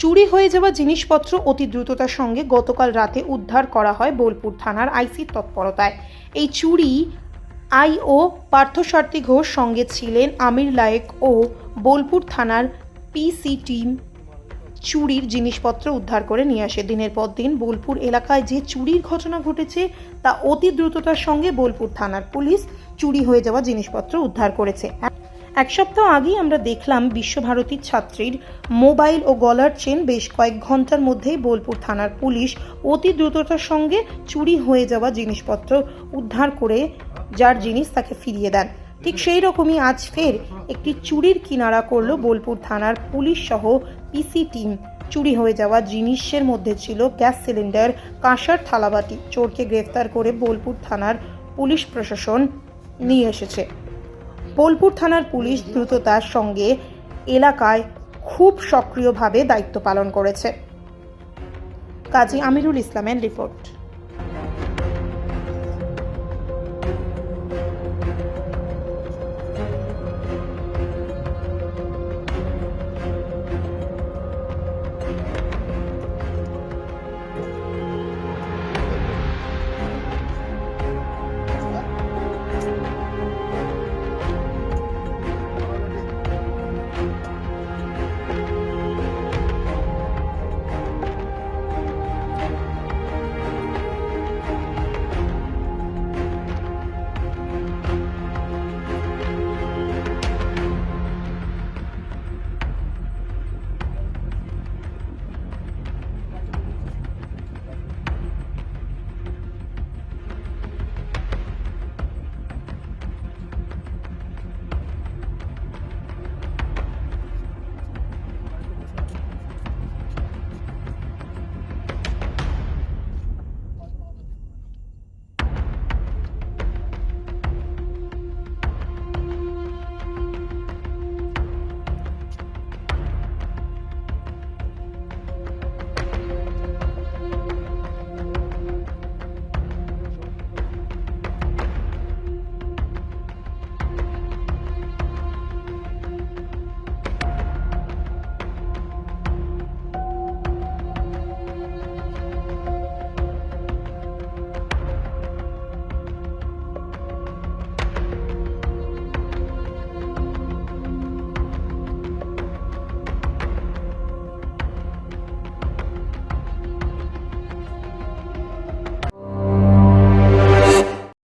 চুরি হয়ে যাওয়া জিনিসপত্র অতি দ্রুততার সঙ্গে গতকাল রাতে উদ্ধার করা হয় বোলপুর থানার আইসির তৎপরতায়। এই চুরি আইও পার্থসারথী ঘোষ সঙ্গে ছিলেন আমির লায়েক ও বোলপুর থানার পিসি টিম চুরির জিনিসপত্র উদ্ধার করে নিয়ে আসে। দিনের পর দিন বোলপুর এলাকায় যে চুরির ঘটনা ঘটেছে, তা অতি দ্রুততার সঙ্গে বোলপুর থানার পুলিশ চুরি হয়ে যাওয়া জিনিসপত্র উদ্ধার করেছে। এক সপ্তাহ আগেই আমরা দেখলাম বিশ্বভারতীর ছাত্রীর মোবাইল ও গলার চেন বেশ কয়েক ঘণ্টার মধ্যেই বোলপুর থানার পুলিশ অতি দ্রুততার সঙ্গে চুরি হয়ে যাওয়া জিনিসপত্র উদ্ধার করে যার জিনিস তাকে ফিরিয়ে দেন। ঠিক সেই রকমই আজ ফের একটি চুরির কিনারা করল বোলপুর থানার পুলিশ সহ পিসি টিম। চুরি হয়ে যাওয়া জিনিসের মধ্যে ছিল গ্যাস সিলিন্ডার, কাঁসার থালাবাটি, চোরকে গ্রেফতার করে বোলপুর থানার পুলিশ প্রশাসন নিয়ে এসেছে। বোলপুর থানার পুলিশ দ্রুততার সঙ্গে এলাকায় খুব সক্রিয়ভাবে দায়িত্ব পালন করেছে। কাজী আমিরুল ইসলামের রিপোর্ট।